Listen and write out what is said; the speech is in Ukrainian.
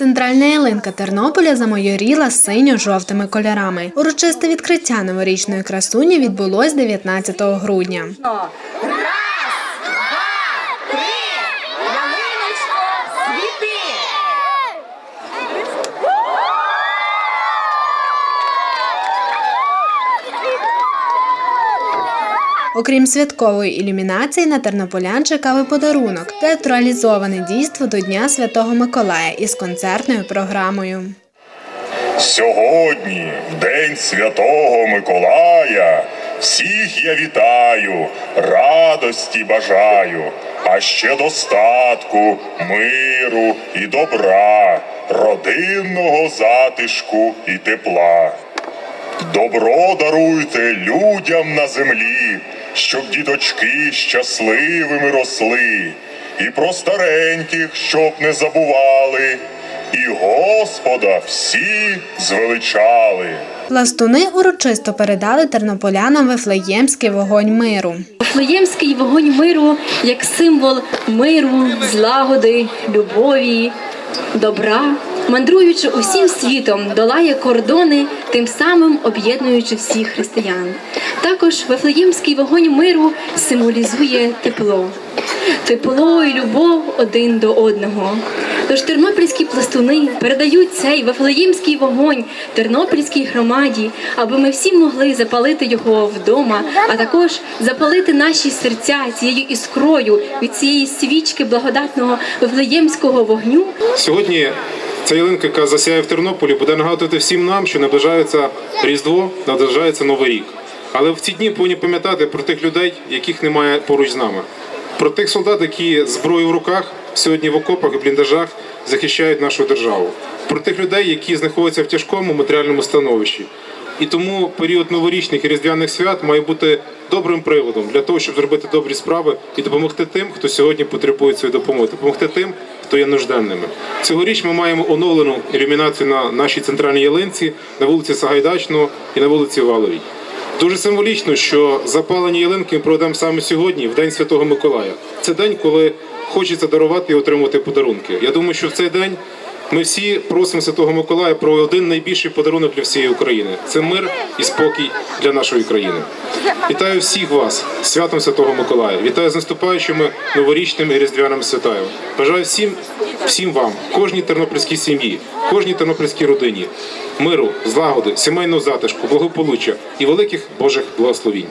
Центральна ялинка Тернополя замайоріла синьо-жовтими кольорами. Урочисте відкриття новорічної красуні відбулось 19 грудня. Окрім святкової ілюмінації, на тернополян чекав і подарунок театралізоване дійство до Дня Святого Миколая із концертною програмою. Сьогодні, в день Святого Миколая, всіх я вітаю, радості бажаю, а ще достатку, миру і добра, родинного затишку і тепла. Добро даруйте людям на землі, щоб діточки щасливими росли, і про стареньких, щоб не забували, і Господа всі звеличали. Пластуни урочисто передали тернополянам вифлеємський вогонь миру. Вифлеємський вогонь миру як символ миру, злагоди, любові, добра, мандруючи усім світом, долає кордони, тим самим об'єднуючи всіх християн. Також Вифлеємський вогонь миру символізує тепло, тепло і любов один до одного. Тож тернопільські пластуни передають цей Вифлеємський вогонь тернопільській громаді, аби ми всі могли запалити його вдома, а також запалити наші серця цією іскрою від цієї свічки благодатного Вифлеємського вогню, Сьогодні ця ялинка, яка засяє в Тернополі, буде нагадувати всім нам, що наближається Різдво, наближається Новий рік. Але в ці дні повинні пам'ятати про тих людей, яких немає поруч з нами, про тих солдат, які з зброєю в руках сьогодні в окопах і бліндажах захищають нашу державу, про тих людей, які знаходяться в тяжкому матеріальному становищі. І тому період новорічних і різдвяних свят має бути добрим приводом для того, щоб зробити добрі справи і допомогти тим, хто сьогодні потребує цієї допомоги, допомогти тим, хто є нужденними. Цьогоріч ми маємо оновлену ілюмінацію на нашій центральній ялинці на вулиці Сагайдачного і на вулиці Валовій. Дуже символічно, що запалені ялинки ми проведемо саме сьогодні, в День Святого Миколая. Це день, коли хочеться дарувати і отримувати подарунки. Я думаю, що в цей день ми всі просимо Святого Миколая про один найбільший подарунок для всієї України це мир і спокій для нашої країни. Вітаю всіх вас святом Святого Миколая. Вітаю з наступаючими новорічними і різдвяними святами. Бажаю всім, всім вам, кожній тернопільській сім'ї, кожній тернопільській родині, миру, злагоди, сімейного затишку, благополуччя і великих Божих благословінь.